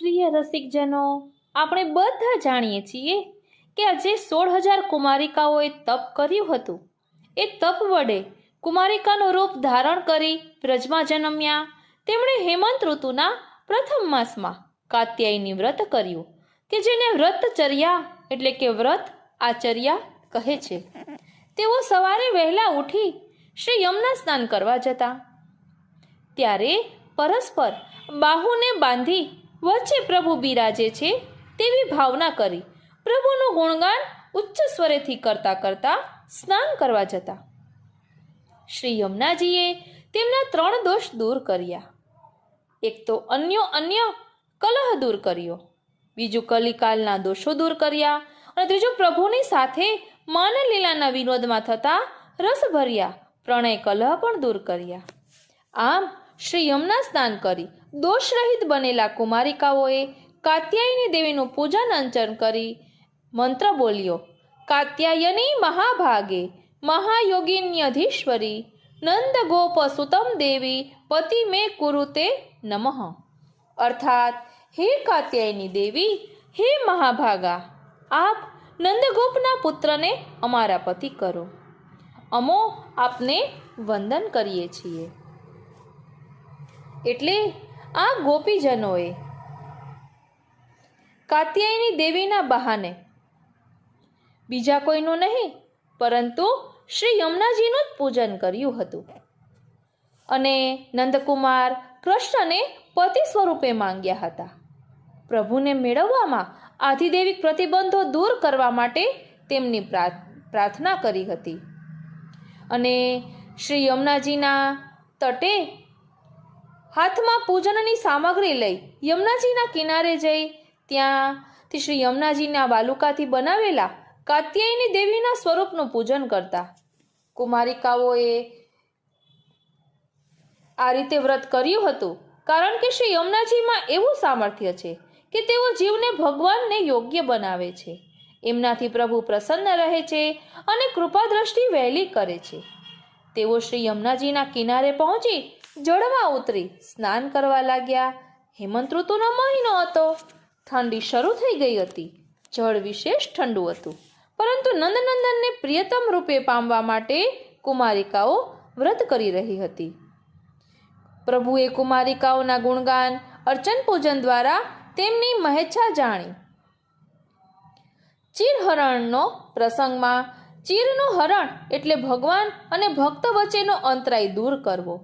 પ્રિય રસિકજનો, આપણે બધા જાણીએ છીએ કે આજે સોળ હજાર કુમારિકાઓએ તપ કર્યું હતું. એ તપ વડે કુમારિકાનું રૂપ ધારણ કરી વ્રજમાં જન્મ્યા. તેમણે હેમંત ઋતુના પ્રથમ માસમાં કાત્યાયની વ્રત કર્યું, કે જેને વ્રતચર્યા એટલે કે વ્રત આચર્યા કહે છે. તેઓ સવારે વહેલા ઉઠી શ્રી યમુના સ્નાન કરવા જતા. ત્યારે પરસ્પર બાહુને બાંધી વચ્ચે પ્રભુ બિરાજે છે તેવી ભાવના કરી. પ્રભુનું ગુણગાન ઉચ્ચ સ્વરેથી કરતા કરતા સ્નાન કરવા જતા. શ્રી યમુનાજીએ તેમના ત્રણ દોષ દૂર કર્યા. એક તો અન્યો અન્ય કલહ દૂર કર્યો. બીજું કલિકાલના દોષો દૂર કર્યા અને ત્રીજું પ્રભુની સાથે માનલીલાના વિનોદમાં થતા રસ ભર્યા. પ્રણય કલહ પણ દૂર કર્યા. આમ શ્રી યમુના સ્નાન કરી દોષરહિત બનેલા કુમારિકાઓએ કાત્યાયની દેવીનું પૂજન અંચન કરી મંત્ર બોલ્યો, કાત્યાયની મહાભાગે મહાયોગિન્યધીશ્વરી નંદ ગોપ સુતમ દેવી પતિ મે કુરુતે નમઃ. અર્થાત, હે કાત્યાયની દેવી, હે મહાભાગા, આપ નંદગોપના પુત્રને અમારા પતિ કરો. અમો આપને વંદન કરીએ છીએ. એટલે આ ગોપીજનોએ કાત્યાયની દેવીના બહાને. બીજા કોઈનું નહીં, પરંતુ શ્રી યમુનાજીનું જ પૂજન કર્યું હતું. અને નંદકુમાર કૃષ્ણને પતિ સ્વરૂપે માંગ્યા હતા. પ્રભુને મેળવવામાં આધિદેવિક પ્રતિબંધો દૂર કરવા માટે તેમની પ્રાર્થના કરી હતી. અને શ્રી યમુનાજીના તટે હાથમાં પૂજનની સામગ્રી લઈ યમુનાજીના કિનારે જઈ ત્યાંથી શ્રી યમુનાજીના બાલુકાથી બનાવેલા કાત્યાયની દેવીના સ્વરૂપનું પૂજન કરતા. કુમારિકાઓએ આ રીતે વ્રત કર્યું હતું કારણ કે શ્રી યમુનાજીમાં એવું સામર્થ્ય છે કે તેઓ જીવને ભગવાનને યોગ્ય બનાવે છે. એમનાથી પ્રભુ પ્રસન્ન રહે છે અને કૃપા દ્રષ્ટિ વહેલી કરે છે. તેઓ શ્રી યમુનાજીના કિનારે પહોંચી જળમાં ઉતરી સ્નાન કરવા લાગ્યા. હેમંત ઋતુનો મહિનો હતો. ઠંડી શરૂ થઈ ગઈ હતી. જળ વિશેષ ઠંડુ હતું. પરંતુ નંદનંદનને પ્રિયતમ રૂપે પામવા માટે કુમારિકાઓ વ્રત કરી રહી હતી. પ્રભુએ કુમારિકાઓના ગુણગાન, અર્ચન પૂજન દ્વારા તેમની મહેચ્છા જાણી. ચિરહરણનો પ્રસંગમાં ચીરનું હરણ એટલે ભગવાન અને ભક્ત વચ્ચેનો અંતરાય દૂર કરવો.